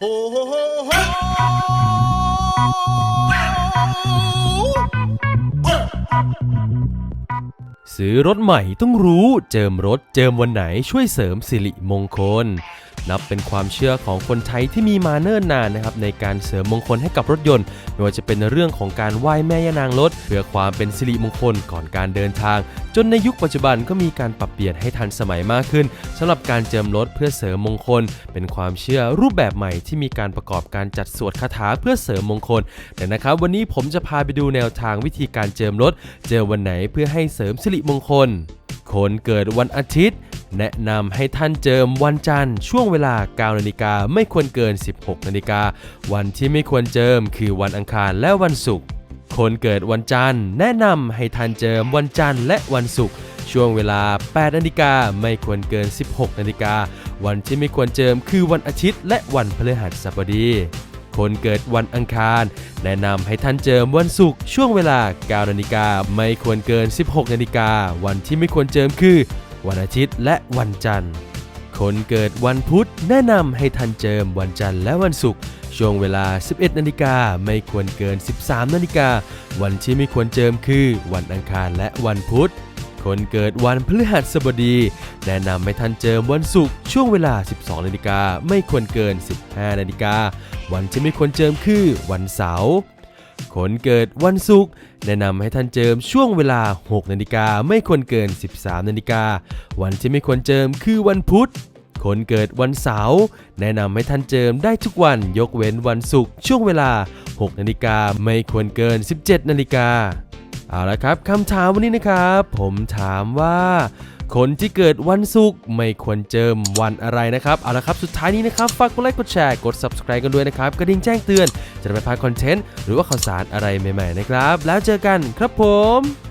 โอ้โหโหซื้อรถใหม่ต้องรู้เจิมรถเจิมวันไหนช่วยเสริมสิริมงคล นับเป็นความเชื่อของคนไทยที่มีมาเนิ่นนานนะครับในการเสริมมงคลให้กับรถยนต์ไม่ว่าจะเป็นเรื่องของการไหว้แม่ย่านางรถเพื่อความเป็นสิริมงคลก่อนการเดินทาง จนในยุคปัจจุบันก็มีการปรับเปลี่ยนให้ทันสมัยมากขึ้นสำหรับการเจิมรถเพื่อเสริมมงคล เป็นความเชื่อรูปแบบใหม่ที่มีการประกอบการจัดสวดคาถาเพื่อเสริมมงคลแต่นะครับ วันนี้ผมจะพาไปดูแนวทางวิธีการเจิมรถ เจอวันไหนเพื่อให้เสริมสิริมงคล คนเกิดวันอาทิตย์ แนะนำให้ท่านเจิมวันจันทร์ช่วงเวลา9นาฬิกาไม่ควรเกิน 16นาฬิกาวันที่ไม่ควรเจิมคือวันอังคารและวันศุกร์คนเกิดวันจันทร์ แนะนำให้ท่านเจิมวันจันทร์และวันศุกร์ช่วงเวลา 8นาฬิกาไม่ควรเกิน 16นาฬิกาวันที่ไม่ควรเจิมคือวันอาทิตย์ และวันพฤหัสบดีคนเกิดวันอังคาร แนะนำให้ท่านเจิมวันศุกร์ช่วงเวลา9นาฬิกาไม่ควรเกิน 16นาฬิกาวันที่ไม่ควรเจิมคือ วันอาทิตย์และวันจันทร์ คนเกิดวันพุธแนะนำให้ท่านเจิมวันจันทร์และวันศุกร์ช่วงเวลา 11 นาฬิกาไม่ควรเกิน 13 นาฬิกา วันที่ไม่ควรเจิมคือ วันอังคารและวันพุธ คนเกิดวันพฤหัสบดี แนะนำให้ท่านเจิมวันศุกร์ช่วงเวลา 12 นาฬิกาไม่ควรเกิน 15 นาฬิกา วันที่ไม่ควรเจิมคือวันเสาร์ คนเกิดวันศุกร์แนะนำให้ท่านเจิมช่วงเวลา 6 นาฬิกาไม่ควรเกิน 13 นาฬิกา วันที่ไม่ควรเจิมคือวันพุธ คนเกิดวันเสาร์แนะนำให้ท่านเจิมได้ทุกวันยกเว้นวันศุกร์ช่วงเวลา 6 นาฬิกาไม่ควรเกิน 17 นาฬิกาเอาละครับคำถามวันนี้นะครับ ผมถามว่า คนที่เกิดวันศุกร์ไม่ควรเจิมวันอะไรนะครับ เอาละครับสุดท้ายนี้นะครับ ฝากกดไลค์กดแชร์กด subscribe กันด้วยนะครับ กระดิ่งแจ้งเตือน จะได้ไม่พลาดคอนเทนต์หรือว่าข่าวสารอะไรใหม่ๆนะครับ แล้วเจอกันครับผม